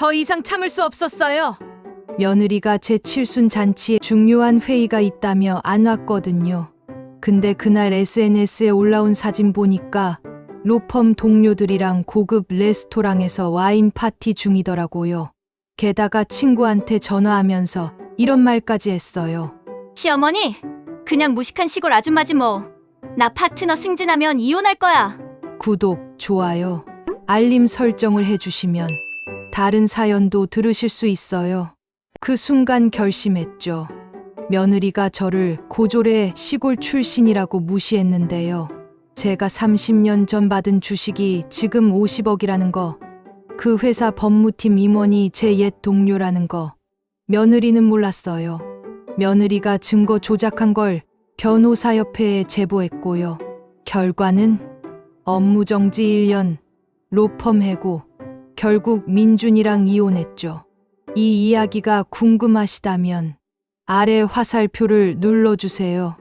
더 이상 참을 수 없었어요. 며느리가 제 칠순 잔치에 중요한 회의가 있다며 안 왔거든요. 근데 그날 SNS에 올라온 사진 보니까 로펌 동료들이랑 고급 레스토랑에서 와인 파티 중이더라고요. 게다가 친구한테 전화하면서 이런 말까지 했어요. 시어머니, 그냥 무식한 시골 아줌마지 뭐. 나 파트너 승진하면 이혼할 거야. 구독, 좋아요, 알림 설정을 해주시면 다른 사연도 들으실 수 있어요. 그 순간 결심했죠. 며느리가 저를 고졸의 시골 출신이라고 무시했는데요. 제가 30년 전 받은 주식이 지금 50억이라는 거, 그 회사 법무팀 임원이 제 옛 동료라는 거, 며느리는 몰랐어요. 며느리가 증거 조작한 걸 변호사협회에 제보했고요. 결과는 업무정지 1년, 로펌 해고, 결국 민준이랑 이혼했죠. 이 이야기가 궁금하시다면 아래 화살표를 눌러주세요.